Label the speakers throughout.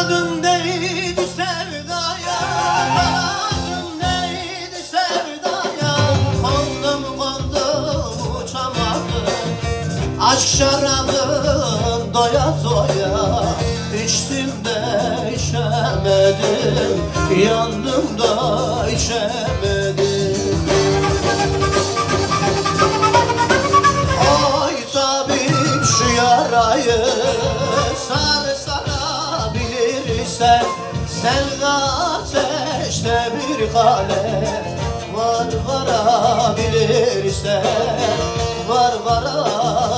Speaker 1: Lazım değdi sevdaya? Lazım değdi sevdaya? Kandım kandım uçamadım. Aşk şarabın doya doya. İçtim de içemedim. Yandım da içemedim. Sarabilirsen Sevda ateşte bir kale. Var varabilirsen Var varabilirsen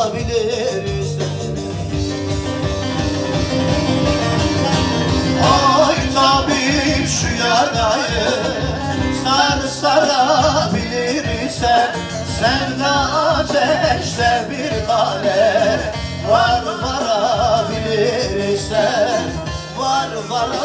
Speaker 1: Ay tabip şu yarayı sar sarabilirsen Sevda ateşte bir kale. Var varabilirsen Var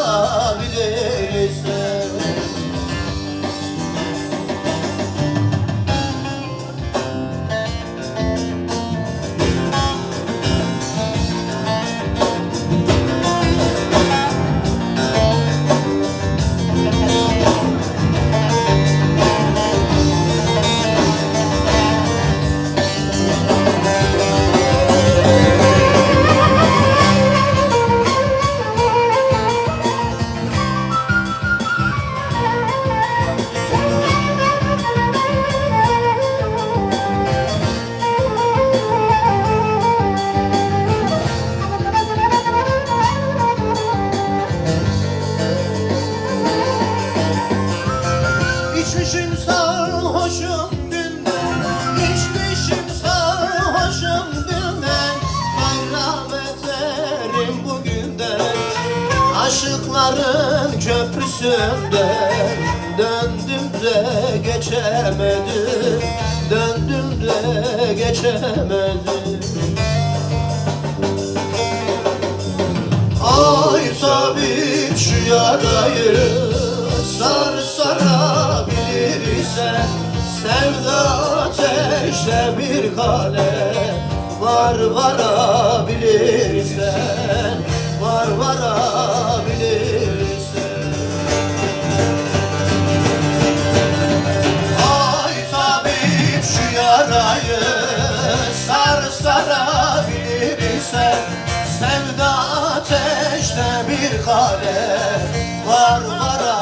Speaker 1: Aşıkların köprüsünden Döndüm de geçemedim Döndüm de geçemedim. Ay tabip şu yarayı sar sarabilirsen Sevda ateşte bir kale var varabilirsen sarabilir isen Sevda ateşte bir kale var var